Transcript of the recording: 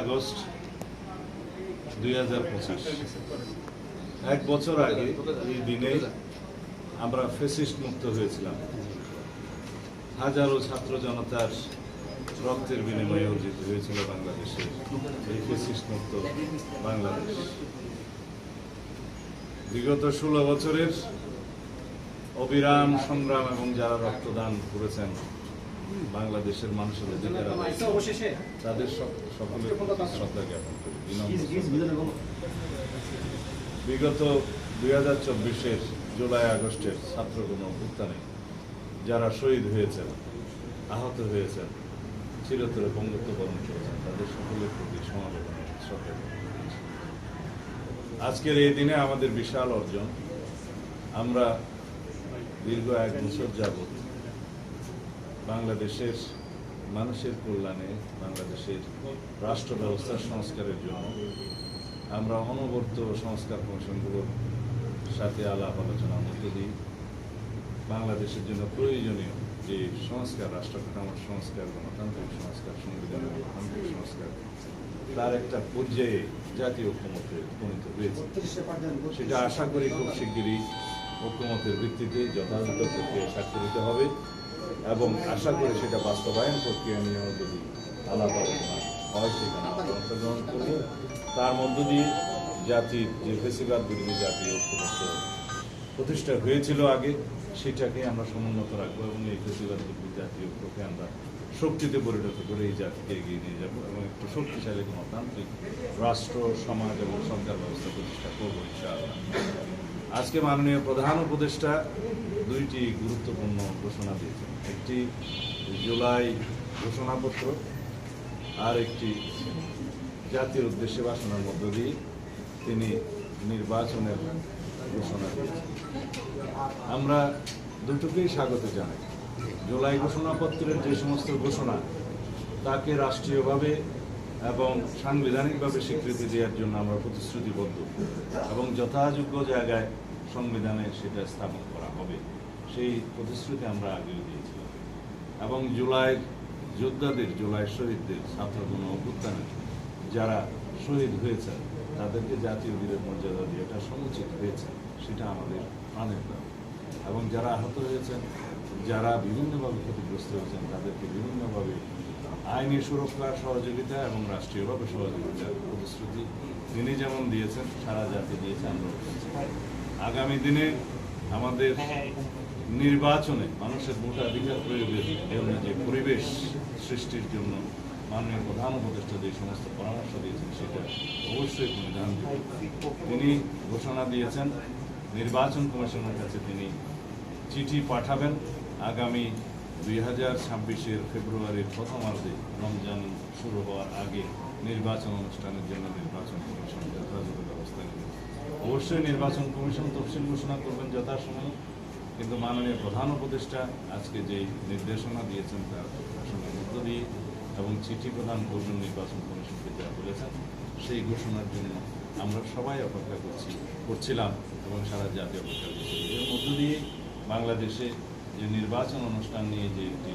August দুই এক বছর আগে এই দিনে আমরা ফেসিস্ট মুক্ত হয়েছিলাম। হাজারো ছাত্র জনতার রক্তের বিনিময়ে অর্জিত হয়েছিল বাংলাদেশের এই ফেসিস্ট মুক্ত বাংলাদেশ। বিগত ষোলো বছরের অবিরাম সংগ্রাম এবং যারা রক্তদান করেছেন বাংলাদেশের মানুষের অধিকার তাদের সকলের শ্রদ্ধা জ্ঞাপন করি। বিগত দুই হাজার চব্বিশের জুলাই আগস্টের ছাত্র গণ অভ্যুত্থানে যারা শহীদ হয়েছেন আহত হয়েছেন চিরতরে বঙ্গত্ব বরণ করেছেন তাদের সকলের প্রতি সমাবেদনা শ্রদ্ধা আজকের এই দিনে আমাদের বিশাল অর্জন। আমরা দীর্ঘ এক বছর যাবত বাংলাদেশের মানুষের কল্যাণে বাংলাদেশের রাষ্ট্র ব্যবস্থার সংস্কারের জন্য আমরা অনবর্ত সংস্কার কমিশনগুলোর সাথে আলাপ আলোচনার মধ্য দিই বাংলাদেশের জন্য প্রয়োজনীয় যে সংস্কার, রাষ্ট্র কাঠামোর সংস্কার, গণতান্ত্রিক সংস্কার সংবিধানের গণতান্ত্রিক সংস্কার, তার একটা পর্যায়ে জাতীয় ঐক্যমতে উপনীত হয়েছে। সেটা আশা করি খুব শিগগিরই ঐক্যমতের ভিত্তিতে যথাযথ প্রক্রিয়া স্বাক্ষরিত হবে। এবং আশা করি সেটা বাস্তবায়ন প্রক্রিয়া নিয়েও যদি আলাপ আলোচনা হয় সেখানে অংশগ্রহণ করব। তার মধ্য দিয়ে জাতির যে ফেসিবাদ, বিরোধী জাতীয় ঐক্যমত্য প্রতিষ্ঠা হয়েছিল আগে, সেটাকে আমরা সমুন্নত রাখব এবং এই ফেসিবাদ, বিরোধী জাতীয় ঐক্যকে আমরা শক্তিতে পরিণত করে এই জাতিকে এগিয়ে নিয়ে যাব এবং একটু শক্তিশালী গণতান্ত্রিক রাষ্ট্র, সমাজ এবং সরকার ব্যবস্থা প্রতিষ্ঠা করব, ইনশাআল্লাহ। আজকে মাননীয় প্রধান উপদেষ্টা দুইটি গুরুত্বপূর্ণ ঘোষণা দিয়েছেন। একটি জুলাই ঘোষণাপত্র আর একটি জাতির উদ্দেশ্যে ভাষণের মধ্য দিয়ে তিনি নির্বাচনের ঘোষণা দিয়েছেন। আমরা দুটোকেই স্বাগত জানাই। জুলাই ঘোষণাপত্রের যে সমস্ত ঘোষণা, তাকে রাষ্ট্রীয়ভাবে এবং সাংবিধানিকভাবে স্বীকৃতি দেওয়ার জন্য আমরা প্রতিশ্রুতিবদ্ধ। এবং যথাযোগ্য জায়গায় সংবিধানে সেটা স্থাপন করা হবে। সেই প্রতিশ্রুতি আমরা আগেও দিয়েছিলাম। এবং জুলাইয়ের যোদ্ধাদের জুলাই শহীদদের ছাত্রগণ অভ্যুত্থানে যারা শহীদ হয়েছেন তাদেরকে জাতীয় বীরের মর্যাদা দিয়ে এটা সমুচিত হয়েছে, সেটা আমাদের প্রাণের দাবি। এবং যারা আহত হয়েছেন যারা বিভিন্নভাবে ক্ষতিগ্রস্ত হয়েছেন, তাদেরকে বিভিন্নভাবে আইনি সুরক্ষা সহযোগিতা এবং রাষ্ট্রীয়ভাবে সহযোগিতার প্রতিশ্রুতি তিনি যেমন দিয়েছেন, সারা জাতি দিয়েছে আমরা আগামী দিনে আমাদের নির্বাচনে মানুষের ভোটাধিকার প্রয়োগের জন্য যে পরিবেশ সৃষ্টির জন্য মাননীয় প্রধান উপদেষ্টা যে সমস্ত পরামর্শ দিয়েছেন, সেটা অবশ্যই ধ্যান তিনি ঘোষণা দিয়েছেন, নির্বাচন কমিশনের কাছে তিনি চিঠি পাঠাবেন। আগামী দুই হাজার ছাব্বিশের ফেব্রুয়ারির প্রথমার্ধে রমজান শুরু হওয়ার আগে নির্বাচন অনুষ্ঠানের জন্য নির্বাচন কমিশন যথাযথ ব্যবস্থা নেবে। অবশ্যই নির্বাচন কমিশন তফসিল ঘোষণা করবেন যথাসময়ে, কিন্তু মাননীয় প্রধান উপদেষ্টা আজকে যে নির্দেশনা দিয়েছেন তার ঘোষণার মধ্য দিয়ে এবং চিঠি প্রদান করবেন নির্বাচন কমিশনকে যা বলেছেন, সেই ঘোষণার জন্য আমরা সবাই অপেক্ষা করছি, করছিলাম এবং সারা জাতি অপেক্ষা করছি। এর মধ্য দিয়ে বাংলাদেশে যে নির্বাচন অনুষ্ঠান নিয়ে যে একটি